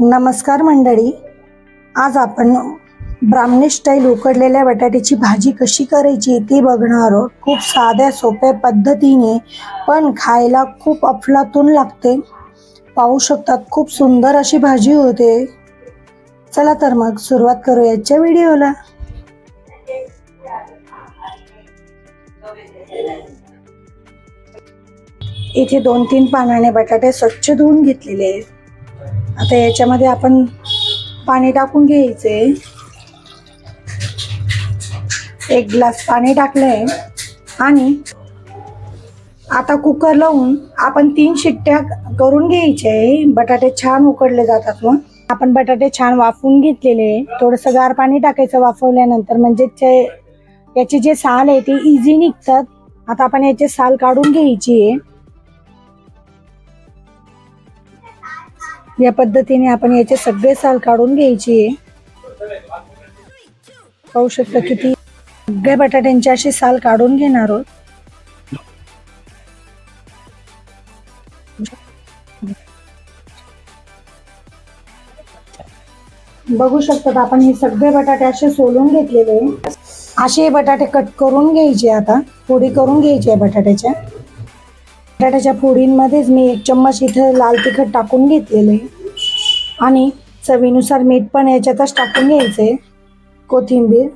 नमस्कार मंडळी. आज आपण ब्राह्मणी स्टाईल उकडलेल्या बटाट्याची भाजी कशी करायची ती बघणार आहोत. खूप साध्या सोप्या पद्धतीने पण खायला खूप अफलातून लागते. पाहू शकतात खूप सुंदर अशी भाजी होते. चला तर मग सुरुवात करूया आजच्या व्हिडिओला. इथे दोन तीन पानाने बटाटे स्वच्छ धुवून घेतलेले आहेत. आता याच्यामध्ये आपण पाणी टाकून घ्यायचे. एक ग्लास पाणी टाकलंय. आणि आता कुकर लावून आपण तीन शिट्ट्या करून घ्यायचे. बटाटे छान उकडले जातात मग. आपण बटाटे छान वाफवून घेतलेले. थोडंसं गार पाणी टाकायचं वाफवल्यानंतर म्हणजे ते याचे जे साल आहे ते इझी निघतात. आता आपण याचे साल काढून घ्यायची आहे. या पद्धतीने आपण याचे सगळे साल काढून घ्यायची. पाहू शकता किती सगळ्या बटाट्यांची अशी साल काढून घेणार आहोत. बघू शकतात आपण हे सगळे बटाटे असे सोलून घेतलेले. असे हे बटाटे कट करून घ्यायचे आता. फोडी करून घ्यायची आहे बटाट्याच्या. बटाट्याच्या फोडींमध्येच मी एक चम्मच इथं लाल तिखट टाकून घेतलेले आणि चवीनुसार मीठ पण याच्यातच टाकून घ्यायचे कोथिंबीर.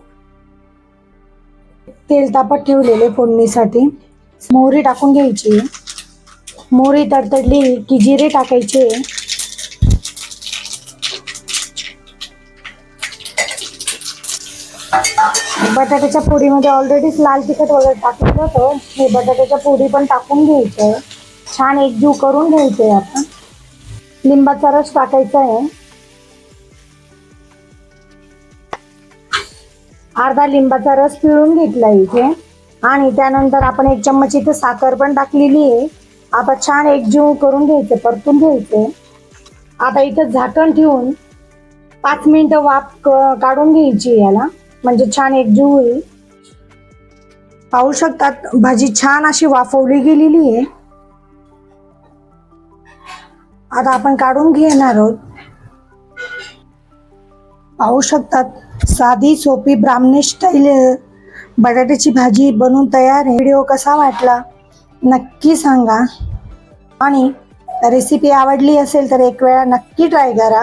तेल तापत ठेवलेले फोडणीसाठी. मोहरी टाकून घ्यायची मोहरी तडतडली की जिरे टाकायचे बटाट्याच्या पोळीमध्ये ऑलरेडीच लाल तिखट वगैरे टाकलं होतं. हे बटाट्याच्या पोळी पण टाकून घ्यायचं छान एकजीव करून घ्यायचंय आपण. लिंबाचा रस टाकायचा आहे. अर्धा लिंबाचा रस पिळून घेतला इथे. आणि त्यानंतर आपण एक चम्मच इथे साखर पण टाकलेली आहे. आता छान एकजीव करून घ्यायचे परतून घ्यायचे आता इथं झाकण ठेवून पाच मिनिटं वाफ काढून घ्यायची याला. म्हणजे छान एकजीव होईल. पाहू शकतात भाजी छान अशी वाफवली गेलेली आहे. आता आपण काढून घेणार आहोत. पाहू शकतात साधी सोपी ब्राह्मणी स्टाईल बटाट्याची भाजी बनवून तयार आहे. व्हिडिओ कसा वाटला नक्की सांगा. आणि रेसिपी आवडली असेल तर एक वेळा नक्की ट्राय करा.